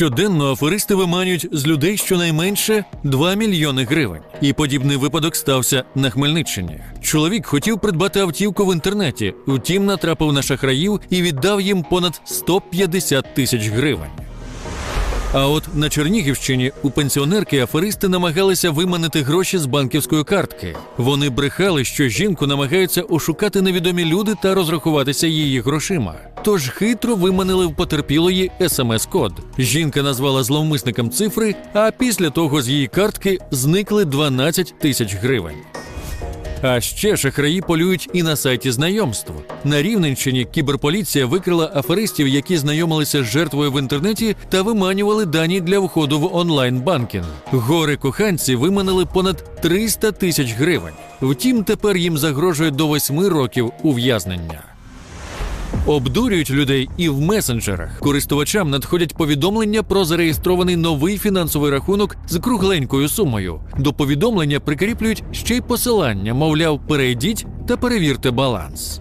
Щоденно аферисти виманюють з людей щонайменше 2 мільйони гривень. І подібний випадок стався на Хмельниччині. Чоловік хотів придбати автівку в інтернеті, втім натрапив на шахраїв і віддав їм понад 150 тисяч гривень. А от на Чернігівщині у пенсіонерки аферисти намагалися виманити гроші з банківської картки. Вони брехали, що жінку намагаються ошукати невідомі люди та розрахуватися її грошима. Тож хитро виманили в потерпілої смс-код. Жінка назвала зловмисникам цифри, а після того з її картки зникли 12 тисяч гривень. А ще шахраї полюють і на сайті знайомств. На Рівненщині кіберполіція викрила аферистів, які знайомилися з жертвою в інтернеті та виманювали дані для входу в онлайн-банкінг. Гори коханці виманили понад 300 тисяч гривень. Втім, тепер їм загрожує до 8 років ув'язнення. Обдурюють людей і в месенджерах. Користувачам надходять повідомлення про зареєстрований новий фінансовий рахунок з кругленькою сумою. До повідомлення прикріплюють ще й посилання, мовляв, перейдіть та перевірте баланс.